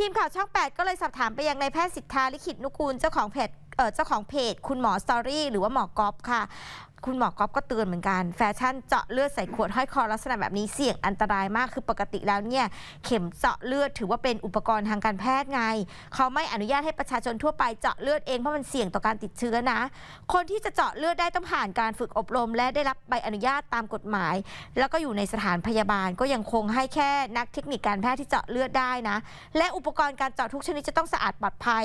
ทีมข่าวช่อง 8 ก็เลยสอบถามไปยังนายแพทย์สิทธาลิขิตนุกูลเจ้าของเพจ เจ้าของเพจ คุณหมอสตอรี่หรือว่าหมอกอฟค่ะ คุณหมอกอฟก็เตือนเหมือนกันแฟชั่นเจาะเลือดใส่ขวดห้อยคอลักษณะแบบนี้เสี่ยงอันตรายมากคือปกติแล้วเนี่ย เข็มเจาะเลือดถือว่าเป็นอุปกรณ์ทางการแพทย์ไง เขาไม่อนุญาตให้ประชาชนทั่วไปเจาะเลือดเองเพราะมันเสี่ยงต่อการติดเชื้อนะ คนที่จะเจาะเลือดได้ต้องผ่านการฝึกอบรม และได้รับใบอนุญาตตามกฎหมาย แล้วก็อยู่ในสถานพยาบาลก็ยังคงให้แค่นักเทคนิคการแพทย์ที่เจาะเลือดได้นะ และอุปกรณ์การเจาะทุกชนิดจะต้องสะอาดปลอดภัย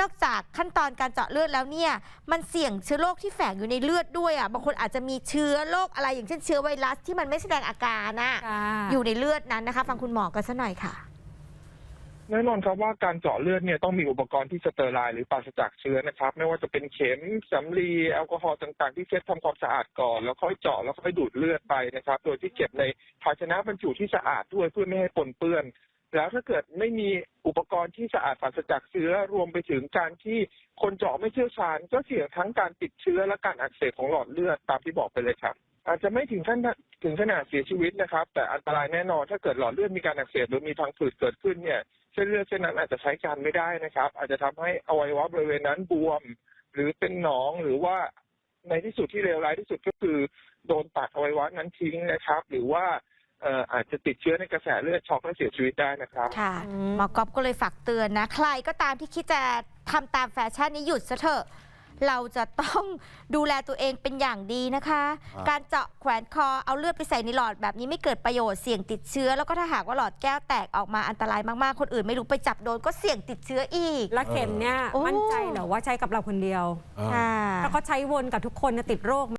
นอกจากขั้นตอนการเจาะเลือดแล้วเนี่ยมันเสี่ยงเชื้อโรคที่แฝงอยู่ในเลือดด้วยอะบางคนอาจจะมีเชื้อโรคอะไรอย่างเช่นเชื้อไวรัสที่มันไม่แสดงอาการน่ะค่ะอยู่ในเลือดนั้นนะคะ ฟังคุณหมอกันสักหน่อยค่ะแน่นอนครับว่าการเจาะเลือดเนี่ยต้องมีอุปกรณ์ที่สเตอร์ไลน์หรือปราศจากเชื้อนะครับ ไม่ว่าจะเป็นเข็มสำลีแอลกอฮอล์ต่างๆ ที่เช็ดทำความสะอาดก่อน แล้วค่อยเจาะแล้วค่อยดูดเลือดไปนะครับ โดยที่เก็บในภาชนะบรรจุที่สะอาดด้วยเพื่อไม่ให้ปนเปื้อน แล้วถ้าเกิดไม่มีอุปกรณ์ที่สะอาดปราศจากเชื้อรวมไปถึงการที่คนเจาะไม่เชี่ยวชาญ ก็เสี่ยงทั้งการติดเชื้อและการอักเสบของหลอดเลือดตามที่บอกไปเลยครับ อาจจะไม่ถึงขั้นถึงขนาดเสียชีวิตนะครับ แต่อันตรายแน่นอนถ้าเกิดหลอดเลือดมีการอักเสบหรือมีพังผืดเกิดขึ้นเนี่ยเส้นเลือดเส้นนั้นอาจจะใช้การไม่ได้นะครับ อาจจะทำให้อวัยวะบริเวณนั้นบวม หรือเป็นหนองหรือว่าในที่สุดที่เลวร้ายที่สุดก็คือ โดนตัดอวัยวะนั้นทิ้งนะครับ หรือว่า เอ่ออาจจะติดเชื้อในกระแสเลือดช็อกและเสียชีวิตได้นะครับ ค่ะอืม หมอกอบก็เลยฝากเตือนนะ ใครก็ตามที่คิดจะทำตามแฟชั่นนี้หยุดซะเถอะ เราจะต้องดูแลตัวเองเป็นอย่างดีนะคะ อ่า การเจาะแขวนคอเอาเลือดไปใส่ในหลอดแบบนี้ไม่เกิดประโยชน์เสี่ยงติดเชื้อ แล้วก็ถ้าหากว่าหลอดแก้วแตกออกมาอันตรายมากๆ คนอื่นไม่รู้ไปจับโดนก็เสี่ยงติดเชื้ออีก แล้วเข็มเนี่ย โอ้ มั่นใจเหรอว่าใช้กับเราคนเดียว อ่าค่ะถ้าเขาใช้วนกับทุกคนเนี่ยติดโรค